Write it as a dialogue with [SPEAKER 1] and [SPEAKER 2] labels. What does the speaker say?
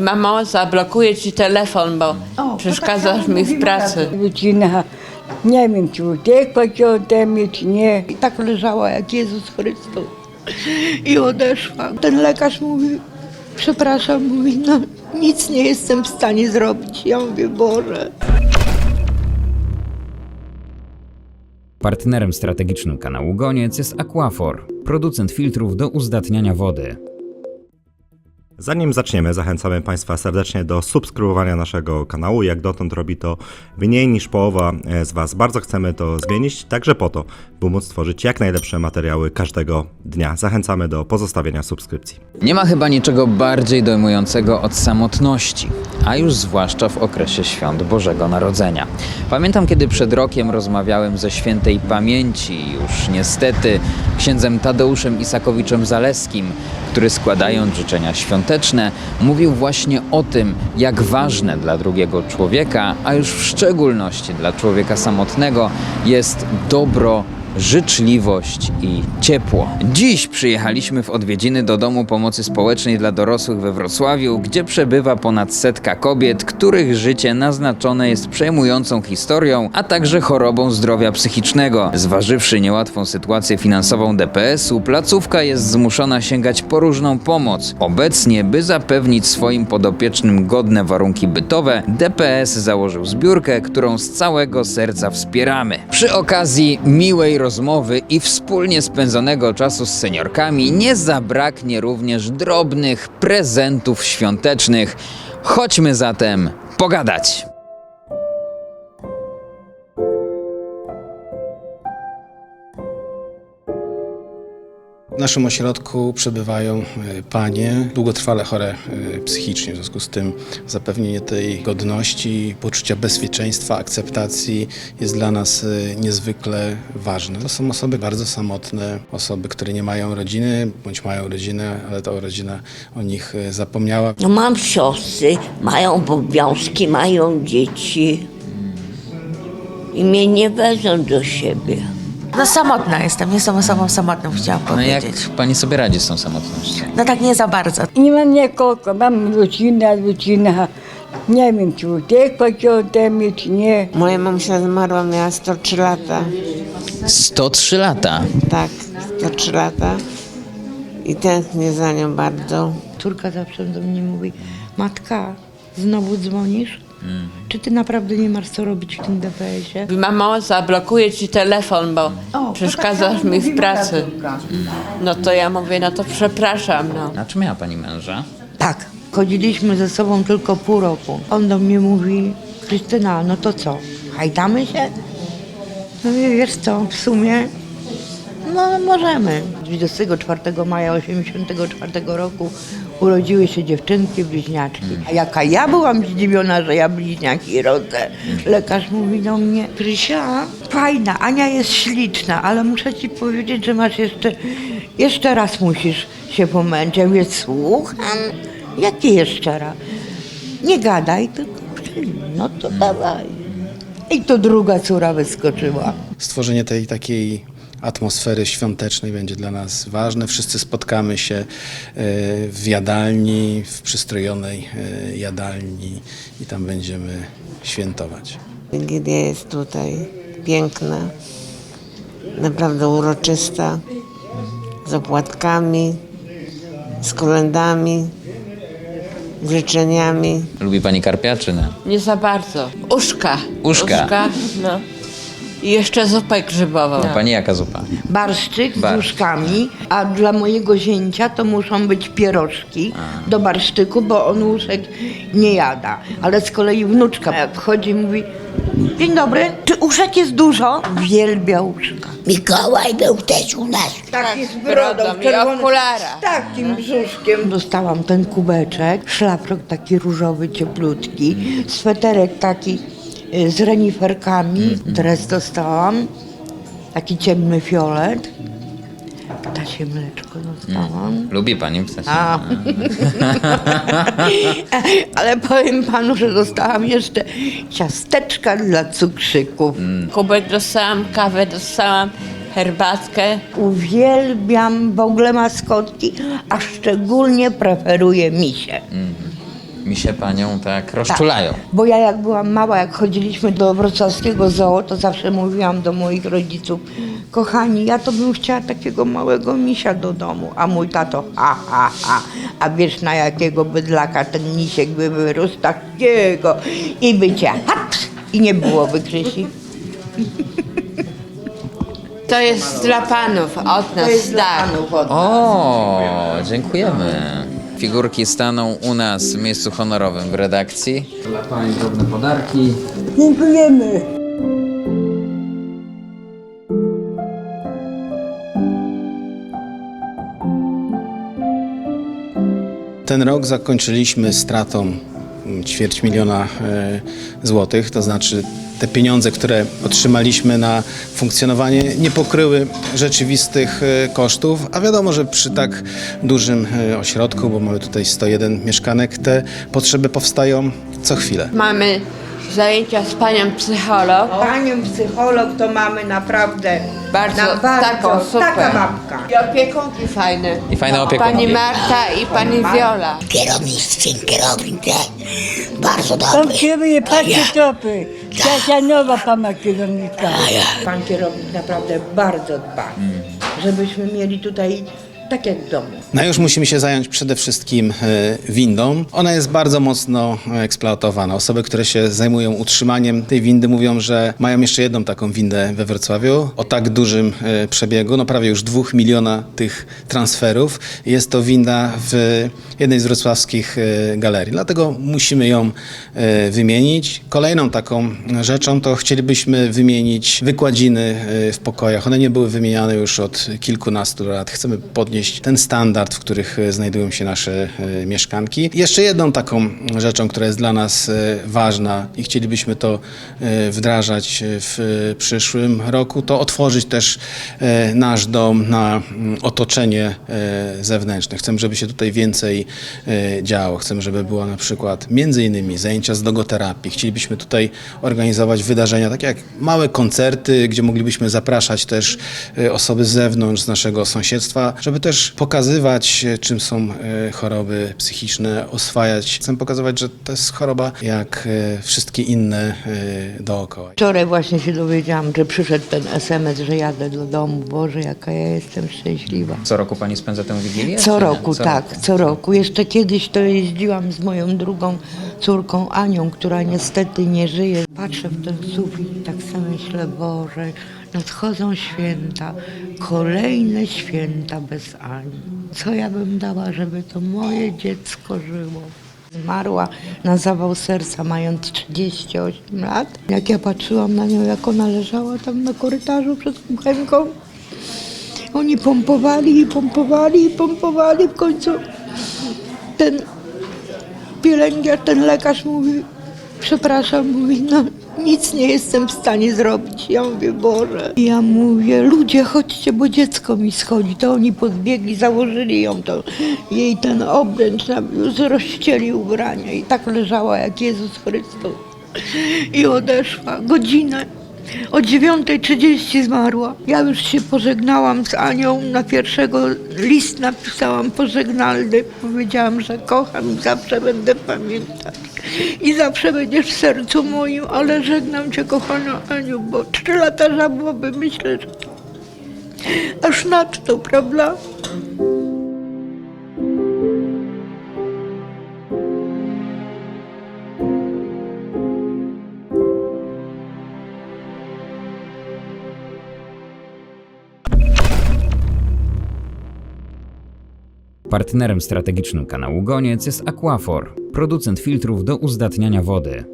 [SPEAKER 1] Mamo, zablokuję ci telefon, bo
[SPEAKER 2] tak
[SPEAKER 1] przeszkadzasz mi w pracy.
[SPEAKER 3] Rodzina, nie wiem, czy uciekła ci ode mnie, czy nie.
[SPEAKER 2] I tak leżała jak Jezus Chrystus. I odeszła. Ten lekarz mówi, przepraszam, mówi, no nic nie jestem w stanie zrobić. Ja mówię, Boże.
[SPEAKER 4] Partnerem strategicznym kanału Goniec jest Aquafor, producent filtrów do uzdatniania wody.
[SPEAKER 5] Zanim zaczniemy, zachęcamy Państwa serdecznie do subskrybowania naszego kanału. Jak dotąd robi to mniej niż połowa e, z Was. Bardzo chcemy to zmienić, także po to, by móc tworzyć jak najlepsze materiały każdego dnia. Zachęcamy do pozostawienia subskrypcji.
[SPEAKER 4] Nie ma chyba niczego bardziej dojmującego od samotności, a już zwłaszcza w okresie świąt Bożego Narodzenia. Pamiętam, kiedy przed rokiem rozmawiałem ze świętej pamięci, już niestety, księdzem Tadeuszem Isakowiczem Zaleskim, który składając życzenia świąteczne, mówił właśnie o tym, jak ważne dla drugiego człowieka, a już w szczególności dla człowieka samotnego, jest dobro życzliwość i ciepło. Dziś przyjechaliśmy w odwiedziny do Domu Pomocy Społecznej dla Dorosłych we Wrocławiu, gdzie przebywa ponad setka kobiet, których życie naznaczone jest przejmującą historią, a także chorobą zdrowia psychicznego. Zważywszy niełatwą sytuację finansową DPS-u, placówka jest zmuszona sięgać po różną pomoc. Obecnie, by zapewnić swoim podopiecznym godne warunki bytowe, DPS założył zbiórkę, którą z całego serca wspieramy. Przy okazji miłej rozmowy i wspólnie spędzonego czasu z seniorkami nie zabraknie również drobnych prezentów świątecznych. Chodźmy zatem pogadać.
[SPEAKER 6] W naszym ośrodku przebywają e, panie długotrwale chore e, psychicznie. W związku z tym zapewnienie tej godności, poczucia bezpieczeństwa, akceptacji jest dla nas e, niezwykle ważne. To są osoby bardzo samotne, osoby, które nie mają rodziny bądź mają rodzinę, ale ta rodzina o nich zapomniała.
[SPEAKER 7] No mam siostry, mają obowiązki, mają dzieci i mnie nie wezmą do siebie.
[SPEAKER 8] No samotna jestem, jestem osobą samotną, chciałam
[SPEAKER 4] No jak
[SPEAKER 8] powiedzieć.
[SPEAKER 4] pani sobie radzi z tą samotnością?
[SPEAKER 8] No tak nie za bardzo.
[SPEAKER 3] Nie mam nikogo, mam rodzinę, rodzina. Nie wiem, czy uciekła ci ode mnie, czy nie.
[SPEAKER 9] Moja mamusia zmarła, miała 103 lata.
[SPEAKER 4] 103 lata.
[SPEAKER 9] Tak, 103 lata. I tęsknię za nią bardzo.
[SPEAKER 2] Córka zawsze do mnie mówi, matka, znowu dzwonisz? Czy ty naprawdę nie masz co robić w tym DPS-ie?
[SPEAKER 1] Mamo, zablokuję ci telefon, bo
[SPEAKER 2] tak
[SPEAKER 1] przeszkadzasz mi w pracy. No to ja mówię, no to przepraszam, no.
[SPEAKER 4] A czy miała pani męża?
[SPEAKER 2] Tak. Chodziliśmy ze sobą tylko pół roku. On do mnie mówi, Krystyna, no to co, hajdamy się? No i wiesz co, w sumie, no możemy. 24 maja 84 roku urodziły się dziewczynki, bliźniaczki. A jaka ja byłam zdziwiona, że ja bliźniaki rodzę. Lekarz mówi do mnie, Krysia, fajna, Ania jest śliczna, ale muszę ci powiedzieć, że masz jeszcze, jeszcze raz musisz się pomęczyć. Ja mówię, słucham? Jaki jeszcze raz? Nie gadaj, tylko przyjmij. No to dawaj. I to druga córa wyskoczyła.
[SPEAKER 6] Stworzenie tej takiej atmosfery świątecznej będzie dla nas ważne. Wszyscy spotkamy się e, w jadalni, w przystrojonej e, jadalni i tam będziemy świętować.
[SPEAKER 9] Wigilia jest tutaj piękna, naprawdę uroczysta, z opłatkami, z kolendami, z życzeniami.
[SPEAKER 4] Lubi pani karpia czy nie?
[SPEAKER 1] Nie za bardzo. Uszka.
[SPEAKER 4] Uszka.
[SPEAKER 1] no. I jeszcze zupę grzybową.
[SPEAKER 4] A pani jaka zupa?
[SPEAKER 2] Barszczyk z łóżkami, a dla mojego zięcia to muszą być pierożki do barszczyku, bo on łóżek nie jada. Ale z kolei wnuczka jak wchodzi i mówi Dzień dobry, czy uszek jest dużo? Wielbia uszka.
[SPEAKER 7] Mikołaj był też u nas.
[SPEAKER 2] Tak, z
[SPEAKER 1] brodą, i okulara.
[SPEAKER 2] z takim brzuszkiem. Dostałam ten kubeczek, szlafrok taki różowy, cieplutki, sweterek taki z reniferkami, dres dostałam, taki ciemny fiolet, ptasie mleczko dostałam.
[SPEAKER 4] Lubi pani ptasię?
[SPEAKER 2] A. Ale powiem panu, że dostałam jeszcze ciasteczka dla cukrzyków.
[SPEAKER 1] Kubek dostałam, kawę dostałam, herbatkę.
[SPEAKER 2] Uwielbiam w ogóle maskotki, a szczególnie preferuję misie.
[SPEAKER 4] Mi się panią tak rozczulają.
[SPEAKER 2] Bo ja jak byłam mała, jak chodziliśmy do wrocławskiego zoo, to zawsze mówiłam do moich rodziców, kochani, ja to bym chciała takiego małego misia do domu, a mój tato, ha, ha, ha, a wiesz na jakiego bydlaka ten misiek by wyrósł, takiego i by cię, haps, i nie byłoby Krysi.
[SPEAKER 1] To jest dla panów, od nas,
[SPEAKER 2] To jest dla
[SPEAKER 1] tak.
[SPEAKER 2] panów od
[SPEAKER 4] O, dziękujemy. Figurki staną u nas w miejscu honorowym w redakcji. Dla pani drobne podarki.
[SPEAKER 3] Dziękujemy.
[SPEAKER 6] Ten rok zakończyliśmy stratą ćwierć miliona e, złotych, to znaczy te pieniądze, które otrzymaliśmy na funkcjonowanie nie pokryły rzeczywistych e, kosztów, a wiadomo, że przy tak dużym e, ośrodku, bo mamy tutaj 101 mieszkanek, te potrzeby powstają co chwilę.
[SPEAKER 1] Mamy zajęcia z panią psycholog.
[SPEAKER 2] Panią psycholog to mamy naprawdę
[SPEAKER 1] Bardzo,
[SPEAKER 2] bardzo
[SPEAKER 1] taką super.
[SPEAKER 2] taka babka.
[SPEAKER 1] I opiekunki fajne.
[SPEAKER 4] I fajne opiekunki.
[SPEAKER 1] Pani Marta i pani Wiola.
[SPEAKER 7] Kierownictwie, kierownictwie. Bardzo
[SPEAKER 3] Tam
[SPEAKER 7] dobry.
[SPEAKER 3] kieruje patrzcie tropy. Ciasianowa pana kierownika.
[SPEAKER 2] Pan kierownik naprawdę bardzo dba, żebyśmy mieli tutaj tak jak w domu.
[SPEAKER 6] No już musimy się zająć przede wszystkim e, windą. Ona jest bardzo mocno eksploatowana. Osoby, które się zajmują utrzymaniem tej windy mówią, że mają jeszcze jedną taką windę we Wrocławiu o tak dużym e, przebiegu, no prawie już dwóch miliona tych transferów. Jest to winda w jednej z wrocławskich e, galerii, dlatego musimy ją e, wymienić. Kolejną taką rzeczą to chcielibyśmy wymienić wykładziny e, w pokojach. One nie były wymieniane już od kilkunastu lat. Chcemy podnieść ten standard, w których e, znajdują się nasze e, mieszkanki. Jeszcze jedną taką rzeczą, która jest dla nas e, ważna i chcielibyśmy to wdrażać w przyszłym roku, to otworzyć też nasz dom na mm, otoczenie zewnętrzne. Chcemy, żeby się tutaj więcej działo. Chcemy, żeby była na przykład między innymi zajęcia z dogoterapii. Chcielibyśmy tutaj organizować wydarzenia, takie jak małe koncerty, gdzie moglibyśmy zapraszać też osoby z zewnątrz, z naszego sąsiedztwa, żeby też pokazywać, e, czym są e, choroby psychiczne, oswajać. Chcemy pokazywać, że to jest choroba jak e, wszystkie inne dookoła.
[SPEAKER 2] Wczoraj właśnie się dowiedziałam, że przyszedł ten SMS, że jadę do domu. Boże, jaka ja jestem szczęśliwa.
[SPEAKER 4] Co roku pani spędza tę wigilię?
[SPEAKER 2] Co roku,
[SPEAKER 4] Co
[SPEAKER 2] tak, co roku. Jeszcze kiedyś to jeździłam z moją drugą córką Anią, która niestety nie żyje. Patrzę w ten sufit i tak sobie myślę, Boże, nadchodzą święta, kolejne święta bez Ani. Co ja bym dała, żeby to moje dziecko żyło? Zmarła na zawał serca mając 38 lat. Jak ja patrzyłam na nią, jak ona leżała tam na korytarzu przed kuchenką, oni pompowali i pompowali i pompowali. W końcu ten pielęgniarz, ten lekarz mówi, przepraszam, mówi, no nic nie jestem w stanie zrobić. Ja mówię, Boże. I ja mówię, ludzie, chodźcie, bo dziecko mi schodzi. To oni podbiegli, założyli ją, to jej ten obręcz, rozścieli ubrania i tak leżała jak Jezus Chrystus. I odeszła godzinę. O 9.30 zmarła. Ja już się pożegnałam z Anią. Na pierwszego list napisałam pożegnalny. Powiedziałam, że kocham i zawsze będę pamiętać. I zawsze będziesz w sercu moim, ale żegnam cię, kochana Aniu, bo trzy lata żałoby myślę, że aż nadto, prawda?
[SPEAKER 10] Partnerem strategicznym kanału Goniec jest Aquafor, producent filtrów do uzdatniania wody.